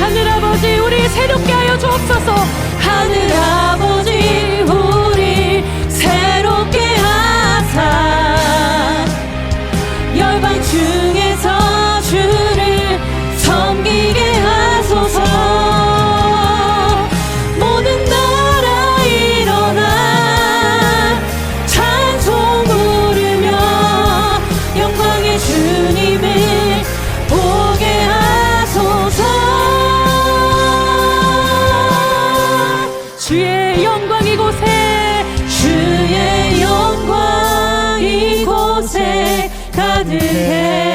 하늘 아버지 우리 새롭게 하여 주옵소서. 하늘 아버지 우리 새롭게 하사. 열방 중에서 주 주의 영광 이곳에 주의 영광 이곳에 가득해.